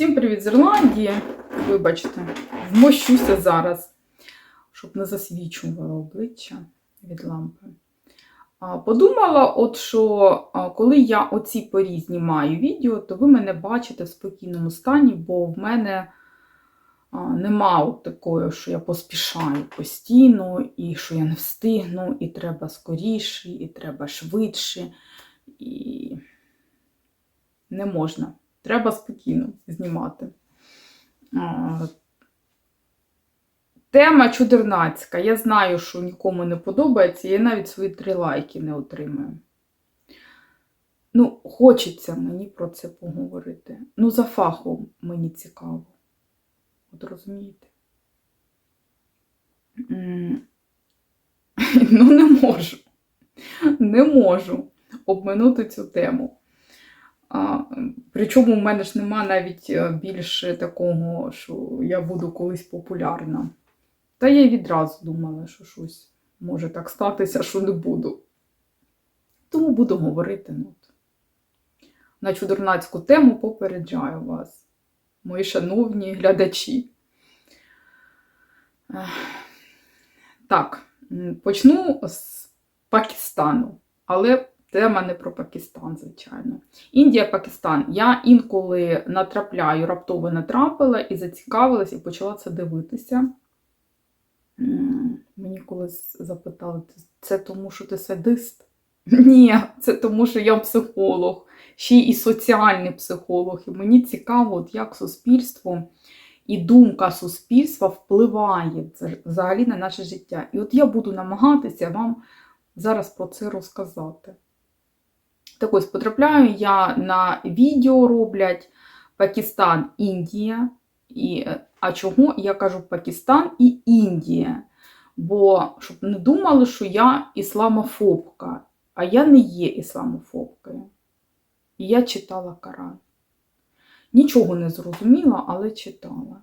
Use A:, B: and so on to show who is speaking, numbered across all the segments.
A: Всім привіт з Ірландії. Вибачте, вмощуся зараз, щоб не засвічувало обличчя від лампи. Подумала, от що коли я оці порі знімаю відео, то ви мене бачите в спокійному стані, бо в мене нема от такої, що я поспішаю постійно, і що я не встигну, і треба скоріше, і треба швидше. І не можна. Треба спокійно знімати. Тема чудернацька. Я знаю, що нікому не подобається, я навіть свої три лайки не отримую. Ну, хочеться мені про це поговорити. Ну, за фахом мені цікаво. От розумієте? Ну, не можу. Не можу обминути цю тему. Причому в мене ж нема навіть е, більше такого, що я буду колись популярна. Та я й відразу думала, що щось може так статися, що не буду. Тому буду говорити. Ну, на чудернацьку тему попереджаю вас, мої шановні глядачі. Так, почну з Пакистану, але тема не про Пакистан, звичайно. Індія, Пакистан. Я інколи натрапляю, раптово натрапила і зацікавилась, і почала це дивитися. Мені колись запитали, «Це- це тому, що ти садист? Ні, це тому, що я психолог, ще і соціальний психолог. І мені цікаво, от як суспільство і думка суспільства впливає взагалі на наше життя. І от я буду намагатися вам зараз про це розказати. Так ось потрапляю я на відео роблять Пакистан, Індія. І, е, а чого я кажу Пакистан і Індія? Бо щоб не думали, що я ісламофобка, а я не є ісламофобкою. І я читала Коран. Нічого не зрозуміла, але читала.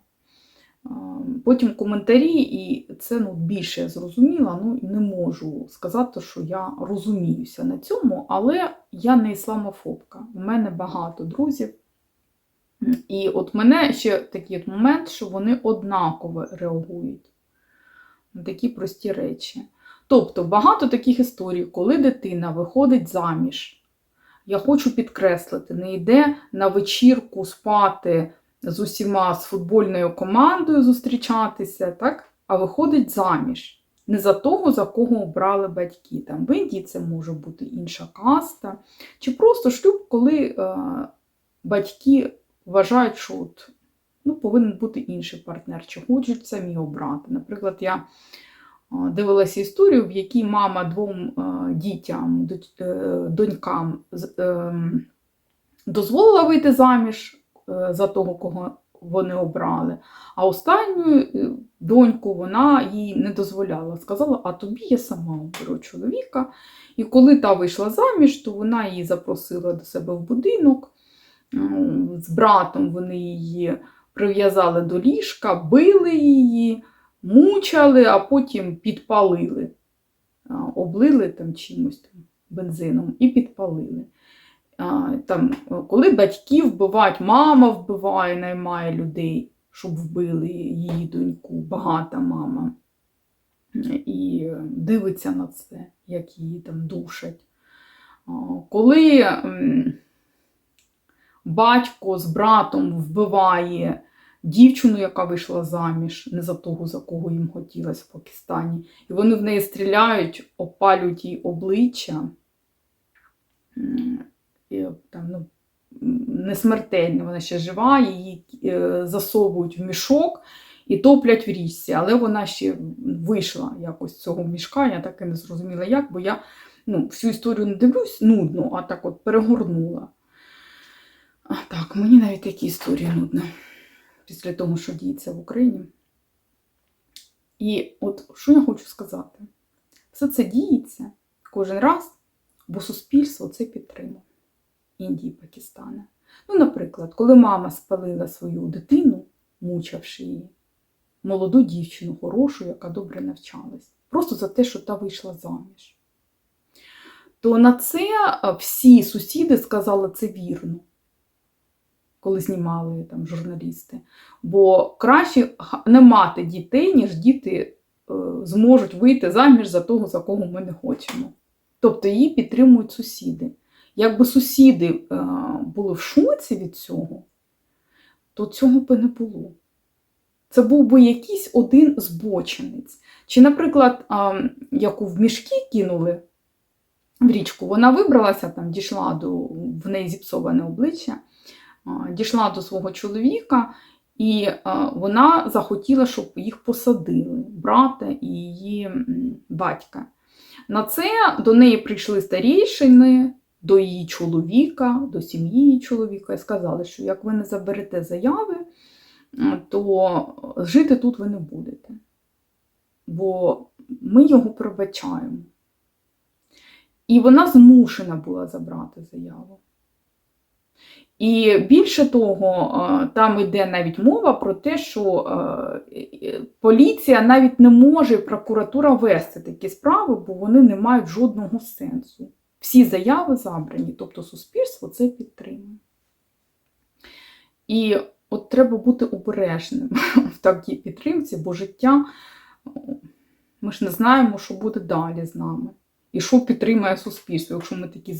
A: Потім коментарі, і це ну, більше я зрозуміла. Ну, не можу сказати, що я розуміюся на цьому, але я не ісламофобка. У мене багато друзів. І от мене ще такий от момент, що вони однаково реагують на такі прості речі. Тобто багато таких історій, коли дитина виходить заміж. Я хочу підкреслити, не йде на вечірку спати з усіма з футбольною командою зустрічатися, так? а виходить заміж. Не за того, за кого обрали батьки. Там в Індії це може бути інша каста, чи просто шлюб, коли е, батьки вважають, що от, ну, повинен бути інший партнер, чи хочуть самі обрати. Наприклад, я е, дивилася історію, в якій мама двом е, дітям, е, донькам ем, дозволила вийти заміж е, за того, кого вони обрали, а останню е, доньку вона їй не дозволяла. Сказала, а тобі я сама оберу чоловіка. І коли та вийшла заміж, то вона її запросила до себе в будинок. З братом вони її прив'язали до ліжка, били її, мучали, а потім підпалили. Облили там чимось бензином і підпалили. Там, коли батьки вбивають, мама вбиває, наймає людей, щоб вбили її доньку, багата мама. І дивиться на це, як її там душать. Коли батько з братом вбиває дівчину, яка вийшла заміж, не за того, за кого їм хотілося в Пакистані, і вони в неї стріляють, опалюють їй обличчя. Там, ну, не смертельно, вона ще жива, її е, засовують в мішок і топлять в річці. Але вона ще вийшла якось з цього мішка, я так і не зрозуміла як, бо я ну, всю історію не дивлюсь нудно, а так от перегорнула. А, так, мені навіть такі історії нудно після того, що діється в Україні. І от що я хочу сказати? Все це діється кожен раз, бо суспільство це підтримує. Індії, Пакистана. Ну, наприклад, коли мама спалила свою дитину, мучавши її, молоду дівчину, хорошу, яка добре навчалась, просто за те, що та вийшла заміж. То на це всі сусіди сказали, це вірно. коли знімали там журналісти. Бо краще не мати дітей, ніж діти е, зможуть вийти заміж за того, за кого ми не хочемо. Тобто її підтримують сусіди. Якби сусіди е, були в шоці від цього, то цього би не було. Це був би якийсь один збочинець. Чи, наприклад, яку в мішки кинули в річку, вона вибралася, там, дійшла до в неї зіпсоване обличчя, дійшла до свого чоловіка, і вона захотіла, щоб їх посадили, брата і її батька. На це до неї прийшли старійшини, до її чоловіка, до сім'ї її чоловіка, і сказали, що як ви не заберете заяви, то жити тут ви не будете. Бо ми його пробачаємо. І вона змушена була забрати заяву. І більше того, е, там йде навіть мова про те, що е, поліція навіть не може прокуратура вести такі справи, бо вони не мають жодного сенсу. Всі заяви забрані, тобто суспільство це підтримує. І от треба бути обережним в такій підтримці, бо життя ми ж не знаємо, що буде далі з нами. І що підтримує суспільство, якщо ми такі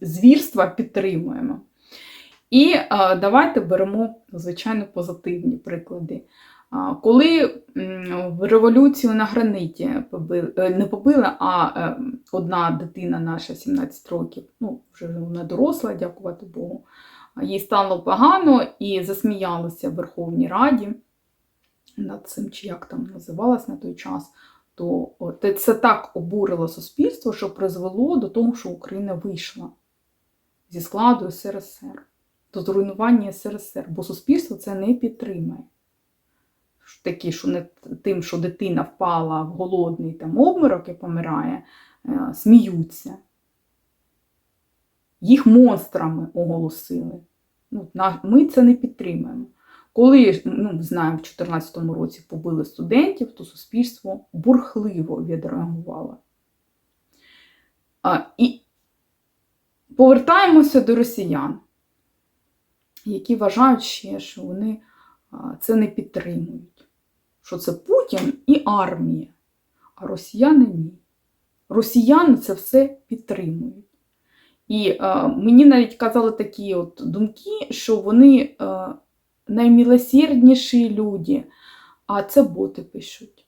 A: звірства підтримуємо. І давайте беремо, звичайно, позитивні приклади. Коли в революцію на граниті побили, е, не побили, а е, одна дитина наша 17 років, ну, вже вона доросла, дякувати Богу, їй стало погано і засміялися в Верховній Раді над цим, чи як там називалось на той час, то це так обурило суспільство, що призвело до того, що Україна вийшла зі складу СРСР, до зруйнування СРСР, бо суспільство це не підтримає. Такі, що не тим, що дитина впала в голодний там обморок і помирає, е, сміються. Їх монстрами оголосили. Ну, ми це не підтримуємо. Коли ну, знаємо, в 2014 році побили студентів, то суспільство бурхливо відреагувало. А, і повертаємося до росіян, які вважають ще, що вони це не підтримують. Що це Путін і армія, а росіяни ні. Росіяни це все підтримують. І е, мені навіть казали такі от думки, що вони е, наймилосердніші люди, а це боти пишуть.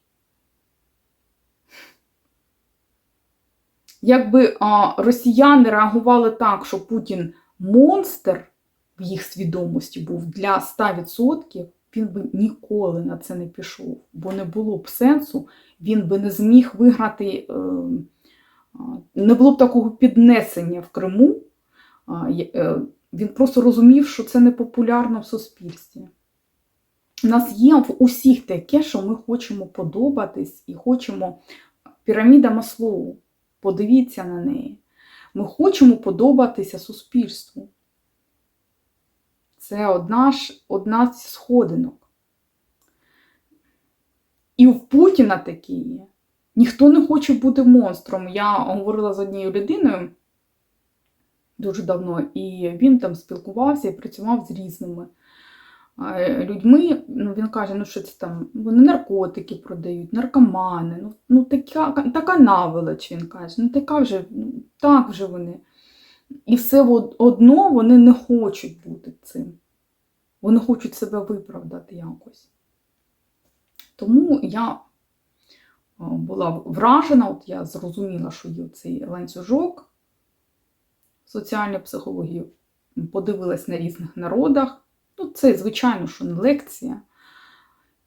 A: Якби а, росіяни реагували так, що Путін монстр в їх свідомості був для 100%, він би ніколи на це не пішов, бо не було б сенсу, він би не зміг виграти, е, не було б такого піднесення в Криму. Е, Він просто розумів, що це не популярно в суспільстві. У нас є в усіх таке, що ми хочемо подобатись і хочемо піраміда Маслоу. Подивіться на неї. Ми хочемо подобатися суспільству. Це одна, ж, одна з сходинок. І в Путіна такі є. Ніхто не хоче бути монстром. Я говорила з однією людиною дуже давно, і він там спілкувався і працював з різними людьми. Ну, він каже, ну що це там, вони наркотики продають, наркомани, ну, ну така, така наволоч, він каже, ну така вже, ну, так вже вони. І все одно вони не хочуть бути цим. Вони хочуть себе виправдати якось. Тому я була вражена, от я зрозуміла, що є цей ланцюжок соціальної психології, подивилась на різних народах. Ну, це, звичайно, що не лекція.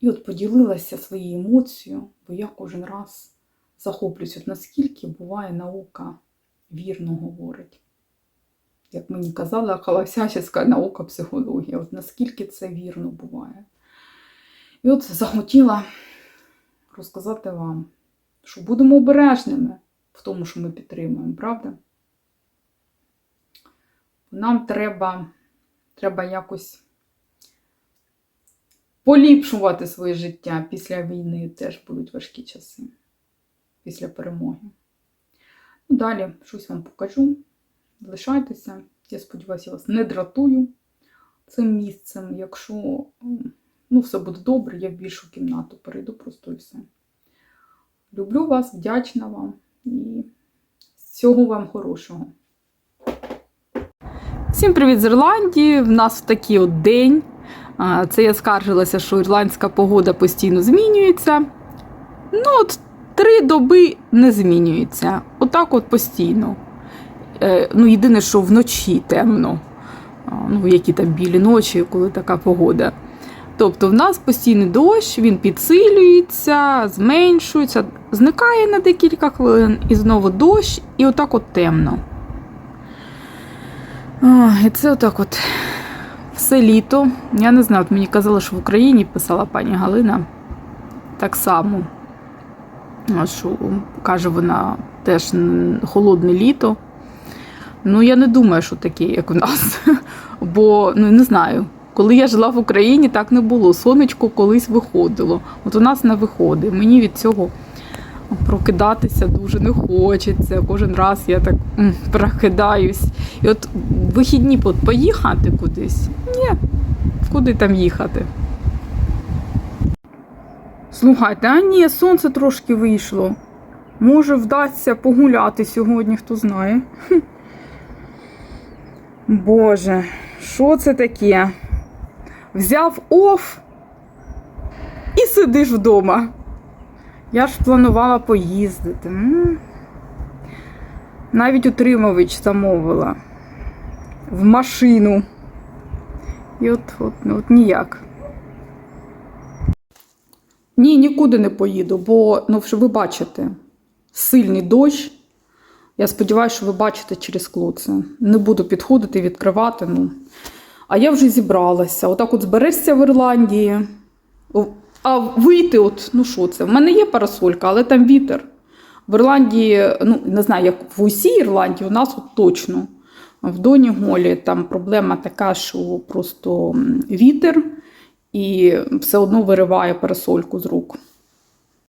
A: І от поділилася своєю емоцією, бо я кожен раз захоплююсь, от наскільки буває наука вірно говорить. Як мені казала халасячська наука психологія, от наскільки це вірно буває. І от захотіла розказати вам, що будемо обережними в тому, що ми підтримуємо, правда? Нам треба, треба якось поліпшувати своє життя після війни теж будуть важкі часи, після перемоги. Ну, далі щось вам покажу. Залишайтеся. Я сподіваюся, я вас не дратую цим місцем. Якщо ну, все буде добре, я в більшу кімнату перейду просто і все. Люблю вас, вдячна вам і всього вам хорошого. Всім привіт з Ірландії. В нас такий от день. Це я скаржилася, що ірландська погода постійно змінюється. Ну, от три доби не змінюється. Отак от постійно. Е, ну, єдине, що вночі темно. Ну, які там білі ночі, коли така погода. Тобто в нас постійний дощ, він підсилюється, зменшується, зникає на декілька хвилин, і знову дощ, і отак от темно. О, і це отак от все літо. Я не знаю, от мені казали, що в Україні писала пані Галина так само. Що каже вона теж холодне літо. Ну, я не думаю, що таке, як у нас. Бо ну не знаю. Коли я жила в Україні, так не було. Сонечко колись виходило. От у нас не виходить. Мені від цього прокидатися дуже не хочеться. Кожен раз я так м, прокидаюсь. І от вихідні поїхати кудись. Ні, куди там їхати? Слухайте, а ні, сонце трошки вийшло. Може, вдасться погуляти сьогодні, хто знає. Боже, що це таке? Взяв оф і сидиш вдома. Я ж планувала поїздити. Навіть утримович замовила в машину. І от, от, от ніяк. Ні, нікуди не поїду, бо ну, ви бачите, сильний дощ. Я сподіваюся, що ви бачите через скло це. Не буду підходити, відкривати. Ну. А я вже зібралася. Отак от зберешся в Ірландії. А вийти, от, ну що це? В мене є парасолька, але там вітер. В Ірландії, ну не знаю, як в усій Ірландії, у нас от точно. В Доні Голі там проблема така, що просто вітер і все одно вириває парасольку з рук.